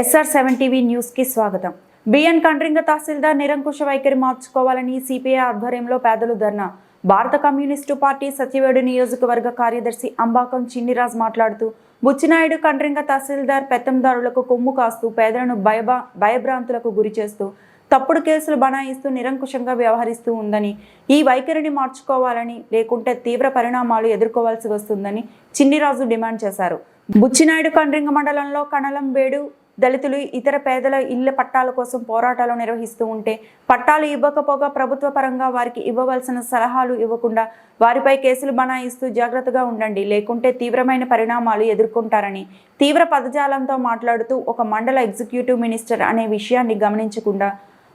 SR seven TV న్యూస్కి స్వాగతం. B N కండ్రింగ తహసీల్దార్ నిరంకుశ వైఖరి మార్చుకోవాలని సిపిఐ ఆధ్వర్యంలో పేదలు ధర్నా. భారత కమ్యూనిస్టు పార్టీ సత్యవేడు నియోజకవర్గ కార్యదర్శి అంబాకం చిన్నిరాజ్ మాట్లాడుతూ బుచ్చినాయుడు కండ్రింగ తహసీల్దార్ పెత్తందారులకు కొమ్ము కాస్తూ పేదలను భయభా భయభ్రాంతులకు గురి చేస్తూ తప్పుడు కేసులు బనాయిస్తూ నిరంకుశంగా వ్యవహరిస్తూ ఉందని ఈ వైఖరిని మార్చుకోవాలని లేకుంటే తీవ్ర పరిణామాలు ఎదుర్కోవాల్సి వస్తుందని చిన్నిరాజు డిమాండ్ చేశారు. బుచ్చినాయుడు కండ్రింగ మండలంలో కణలంబేడు దళితులు ఇతర పేదల ఇళ్ళ పట్టాల కోసం పోరాటాలు నిర్వహిస్తూ ఉంటే పట్టాలు ఇవ్వకపోగా ప్రభుత్వ పరంగా వారికి ఇవ్వవలసిన సలహాలు ఇవ్వకుండా వారిపై కేసులు బనాయిస్తూ జాగ్రత్తగా ఉండండి. లేకుంటే తీవ్రమైన పరిణామాలు ఎదుర్కొంటారని తీవ్ర పదజాలంతో మాట్లాడుతూ ఒక మండల ఎగ్జిక్యూటివ్ మినిస్టర్ అనే విషయాన్ని గమనించకుండా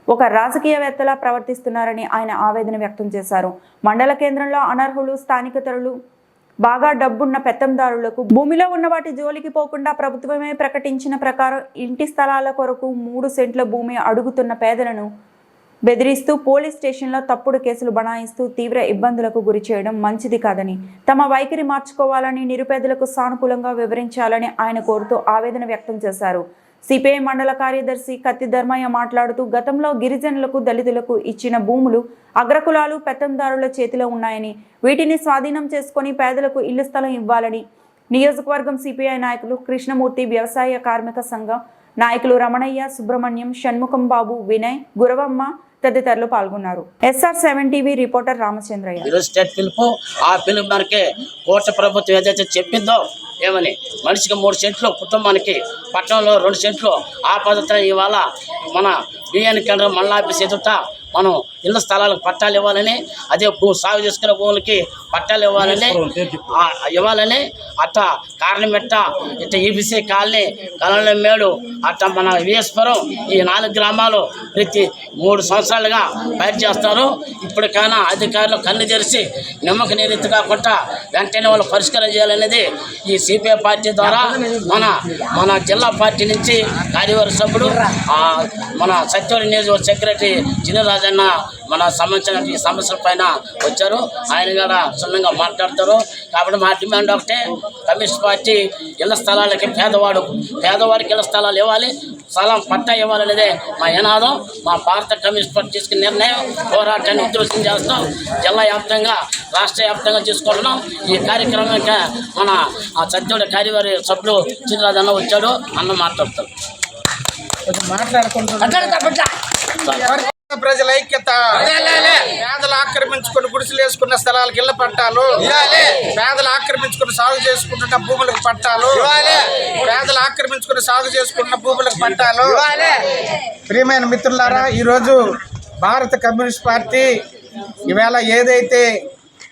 ఒక రాజకీయవేత్తలా ప్రవర్తిస్తున్నారని ఆయన ఆవేదన వ్యక్తం చేశారు. మండల కేంద్రంలో అనర్హులు స్థానికతరులు బాగా డబ్బున్న పెత్తందారులకు భూమిలో ఉన్న వాటి జోలికి పోకుండా ప్రభుత్వమే ప్రకటించిన ప్రకారం ఇంటి స్థలాల కొరకు మూడు సెంట్ల భూమి అడుగుతున్న పేదలను బెదిరిస్తూ పోలీస్ స్టేషన్లో తప్పుడు కేసులు బనాయిస్తూ తీవ్ర ఇబ్బందులకు గురి చేయడం మంచిది కాదని తమ వైఖరి మార్చుకోవాలని నిరుపేదలకు సానుకూలంగా వివరించాలని ఆయన కోరుతూ ఆవేదన వ్యక్తం చేశారు. సిపిఐ మండల కార్యదర్శి కత్తి ధర్మయ్య మాట్లాడుతూ గతంలో గిరిజనులకు దళితులకు ఇచ్చిన భూములు అగ్రకులాలు పెత్తందారుల చేతిలో ఉన్నాయని వీటిని స్వాధీనం చేసుకొని పేదలకు ఇళ్ళ స్థలం ఇవ్వాలని నియోజకవర్గం సిపిఐ నాయకులు కృష్ణమూర్తి వ్యవసాయ కార్మిక సంఘం నాయకులు రమణయ్య సుబ్రహ్మణ్యం షణ్ముఖం బాబు వినయ్ గురవమ్మ తదితరులు పాల్గొన్నారు. SR seven TV reporter Ramachandraiah. State పిలుపు ఆ పిలుపు మనకి కోట ప్రభుత్వం ఏదైతే చెప్పిందో ఏమని? మనిషికి మూడు సెంట్లు కుటుంబానికి పట్టణంలో రెండు సెంట్లు ఆ పద్ధతిలో ఇవాళ మన బిఎన్ కేంద్రం మళ్ళా ఆఫీస్ ఎదుట మనం ఇళ్ళ స్థలాలకు పట్టాలు ఇవ్వాలని అదే భూ సాగు చేసుకునే భూములకి పట్టాలు ఇవ్వాలని ఇవ్వాలని అట్ట కారణమెట్ట ఇట్ట ఈబీసీ కాలనీ కలంలో మేడు అట్ట మన విఎస్పురం ఈ నాలుగు గ్రామాలు ప్రతి మూడు సంవత్సరాలుగా పైరు చేస్తారు. ఇప్పటికైనా అధికారులు కన్ను తెరిచి నిమ్మక నీరెత్తి కాకుండా వెంటనే వాళ్ళు పరిష్కారం చేయాలనేది ఈ సిపిఐ పార్టీ ద్వారా మన మన జిల్లా పార్టీ నుంచి కార్యవర్గ సభ్యుడు మన సత్యవరి నియోజకవర్గ సెక్రటరీ చిన్నరాజన్న మన సంబంధించిన ఈ సమస్యల పైన వచ్చారు. ఆయన కూడా క్షుణ్ణంగా మాట్లాడతారు. కాబట్టి మా డిమాండ్ ఒకటే కమ్యూనిస్ట్ పార్టీ ఇళ్ళ స్థలాలకి పేదవాడు పేదవాడికి ఇళ్ళ స్థలాలు ఇవ్వాలి స్థలం పట్టా ఇవ్వాలనేదే మా నినాదం మా భారత కమ్యూనిస్ట్ పార్టీ తీసుకున్న నిర్ణయం పోరాటాన్ని ఉధృతం చేస్తాం. జిల్లా వ్యాప్తంగా రాష్ట్ర వ్యాప్తంగా తీసుకుంటున్నాం ఈ కార్యక్రమానికి మన ఆ సత్యుడి కార్యవారి సభ్యులు చిన్నరాజన్న వచ్చాడు. అన్న మాట్లాడతారు ప్రజల ఐక్యత. పేదలు ఆక్రమించుకుని గుడిసెలు వేసుకున్న స్థలాలకు ఇళ్ళ పట్టాలు. పేదలు ఆక్రమించుకుని సాగు చేసుకుంటున్న భూములకు పట్టాలు. పేదలు ఆక్రమించుకుని సాగు చేసుకున్న భూములకు పట్టాలు. ప్రియమైన మిత్రులారా ఈరోజు భారత కమ్యూనిస్ట్ పార్టీ ఈవేళ ఏదైతే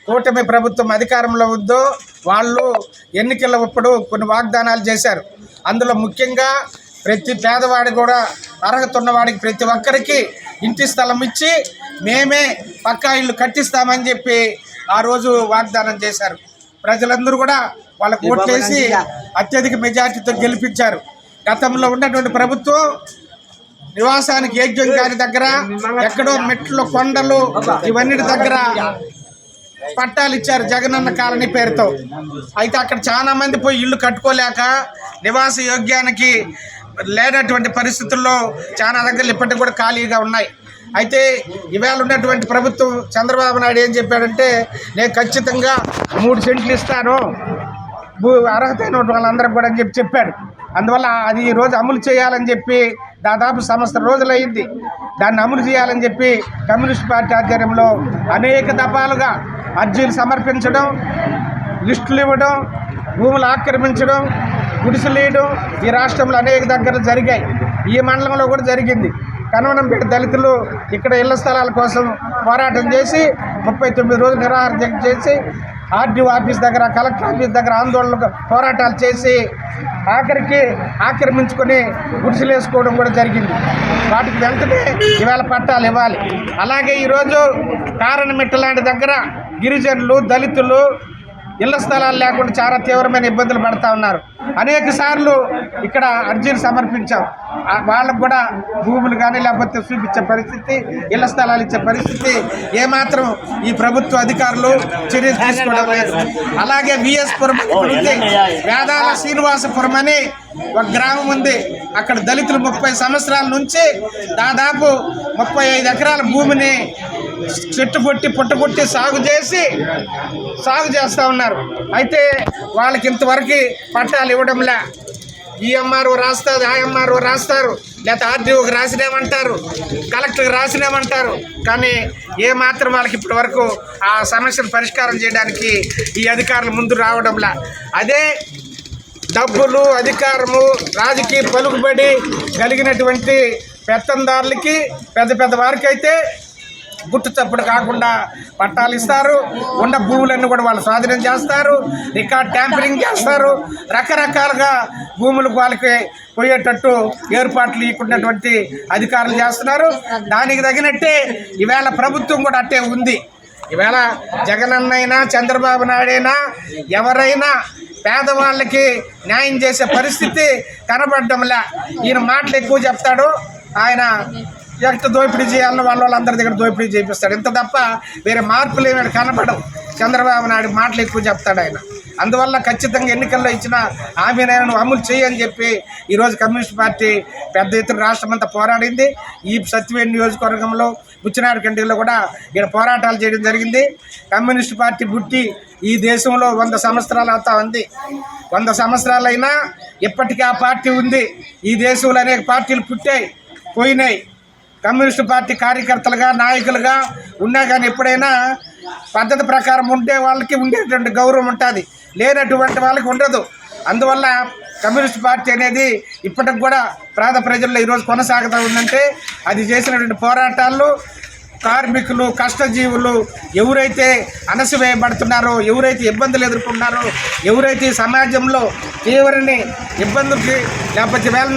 కూటమి ప్రభుత్వం అధికారంలో ఉందో వాళ్ళు ఎన్నికలప్పుడు కొన్ని వాగ్దానాలు చేశారు. అందులో ముఖ్యంగా ప్రతి పేదవాడి కూడా అర్హత ఉన్నవాడికి ప్రతి ఒక్కరికి ఇంటి స్థలం ఇచ్చి మేమే పక్కా ఇల్లు కట్టిస్తామని చెప్పి ఆ రోజు వాగ్దానం చేశారు. ప్రజలందరూ కూడా వాళ్ళకు ఓట్లేసి అత్యధిక మెజార్టీతో గెలిపించారు. గతంలో ఉన్నటువంటి ప్రభుత్వం నివాసానికి యోగ్యం కాని దగ్గర ఎక్కడో మెట్లు కొండలు ఇవన్నిటి దగ్గర పట్టాలు ఇచ్చారు జగనన్న కాలనీ పేరుతో. అయితే అక్కడ చాలా మంది పోయి ఇల్లు కట్టుకోలేక నివాస యోగ్యానికి లేనటువంటి పరిస్థితుల్లో చాలా దగ్గరలు ఇప్పటికి కూడా ఖాళీగా ఉన్నాయి. అయితే ఇవాళ ఉన్నటువంటి ప్రభుత్వం చంద్రబాబు నాయుడు ఏం చెప్పాడంటే నేను ఖచ్చితంగా మూడు సెంట్లు ఇస్తాను. భూ అర్హత అయిన వాళ్ళందరికీ కూడా అని చెప్పి చెప్పాడు. అందువల్ల అది ఈ రోజు అమలు చేయాలని చెప్పి దాదాపు సంవత్సరం రోజులయ్యింది దాన్ని అమలు చేయాలని చెప్పి కమ్యూనిస్ట్ పార్టీ ఆధ్వర్యంలో అనేక దఫాలుగా అర్జీలు సమర్పించడం లిస్టులు ఇవ్వడం భూములు ఆక్రమించడం గుడిసెలు ఈ రాష్ట్రంలో అనేక దగ్గర జరిగాయి. ఈ మండలంలో కూడా జరిగింది. కనవనంపేట దళితులు ఇక్కడ ఇళ్ళ స్థలాల కోసం పోరాటం చేసి ముప్పై తొమ్మిది రోజులు నిరాహార దీక్ష చేసి ఆర్డీఓ ఆఫీస్ దగ్గర కలెక్టర్ ఆఫీస్ దగ్గర ఆందోళన పోరాటాలు చేసి ఆఖరికి ఆక్రమించుకొని గుడిసెలు వేసుకోవడం కూడా జరిగింది. వాటికి వెంటనే ఇవాళ పట్టాలు ఇవ్వాలి. అలాగే ఈరోజు కారణమిట్ట లాంటి దగ్గర గిరిజనులు దళితులు ఇళ్ళ స్థలాలు లేకుండా చాలా తీవ్రమైన ఇబ్బందులు పడతా ఉన్నారు. అనేక సార్లు ఇక్కడ అర్జీలు సమర్పించాం. వాళ్ళకు కూడా భూములు కానీ లేకపోతే చూపించే పరిస్థితి ఇళ్ళ స్థలాలు ఇచ్చే పరిస్థితి ఏమాత్రం ఈ ప్రభుత్వ అధికారులు చర్యలు తీసుకోవడం లేదు. అలాగే విఎస్ పురం ఉంది. వేదాల శ్రీనివాసపురం అని ఒక గ్రామం ఉంది. అక్కడ దళితులు ముప్పై సంవత్సరాల నుంచి దాదాపు ముప్పై ఐదు ఎకరాల భూమిని చెట్టు కొట్టి పుట్టగొట్టి సాగు చేసి సాగు చేస్తూ ఉన్నారు. అయితే వాళ్ళకి ఇంతవరకు పట్టాలు ఇవ్వడంలే. ఈఎంఆర్ఓ రాస్తారు ఆఎంఆర్ఓ రాస్తారు లేకపోతే ఆర్డీఓకి రాసినామంటారు కలెక్టర్కి రాసినామంటారు. కానీ ఏ మాత్రం వాళ్ళకి ఇప్పటి వరకు ఆ సమస్యను పరిష్కారం చేయడానికి ఈ అధికారులు ముందు రావడంలా. అదే డబ్బులు అధికారము రాజకీయ పలుకుబడి కలిగినటువంటి పెత్తందారులకి పెద్ద పెద్ద వారికి అయితే గుట్టు చప్పుడు కాకుండా పట్టాలు ఇస్తారు. ఉన్న భూములన్నీ కూడా వాళ్ళు స్వాధీనం చేస్తారు. రికార్డ్ ట్యాంపరింగ్ చేస్తారు. రకరకాలుగా భూములు వాళ్ళకి పోయేటట్టు ఏర్పాట్లు ఇకున్నటువంటి అధికారులు చేస్తున్నారు. దానికి తగినట్టే ఈవేళ ప్రభుత్వం కూడా అట్టే ఉంది. ఈవేళ జగనన్నైనా చంద్రబాబు నాయుడైనా ఎవరైనా పేదవాళ్ళకి న్యాయం చేసే పరిస్థితి కనబడడంలా ఈయన మాటలు ఎక్కువ చెప్తాడు. ఆయన ఎక్కడ దోపిడీ చేయాలని వాళ్ళ వాళ్ళందరి దగ్గర దోపిడీ చేపిస్తాడు. ఇంత తప్ప వేరే మార్పులు ఏమైనా కనపడవు చంద్రబాబు నాయుడు మాటలు ఎక్కువ చెప్తాడు ఆయన. అందువల్ల ఖచ్చితంగా ఎన్నికల్లో ఇచ్చిన హామీనైనా నువ్వు అమలు చేయని చెప్పి ఈరోజు కమ్యూనిస్ట్ పార్టీ పెద్ద ఎత్తున రాష్ట్రమంతా పోరాడింది. ఈ సత్యవేడి నియోజకవర్గంలో బుచ్చినాడు కంటిలో కూడా ఇక్కడ పోరాటాలు చేయడం జరిగింది. కమ్యూనిస్ట్ పార్టీ పుట్టి ఈ దేశంలో వంద సంవత్సరాలు అవుతా ఉంది. వంద సంవత్సరాలైనా ఇప్పటికీ ఆ పార్టీ ఉంది. ఈ దేశంలో అనేక పార్టీలు పుట్టాయి పోయినాయి. కమ్యూనిస్ట్ పార్టీ కార్యకర్తలుగా నాయకులుగా ఉన్నా కానీ ఎప్పుడైనా పద్ధతి ప్రకారం ఉండే వాళ్ళకి ఉండేటువంటి గౌరవం ఉంటుంది. లేనటువంటి వాళ్ళకి ఉండదు. అందువల్ల కమ్యూనిస్ట్ పార్టీ అనేది ఇప్పటికి కూడా పేద ప్రజల్లో ఈరోజు కొనసాగుతూ ఉందంటే అది చేసినటువంటి పోరాటాలు కార్మికులు కష్టజీవులు ఎవరైతే అణసివేయబడుతున్నారో ఎవరైతే ఇబ్బందులు ఎదుర్కొన్నారో ఎవరైతే సమాజంలో తీవ్రని ఇబ్బందులకి లేకపోతే వేల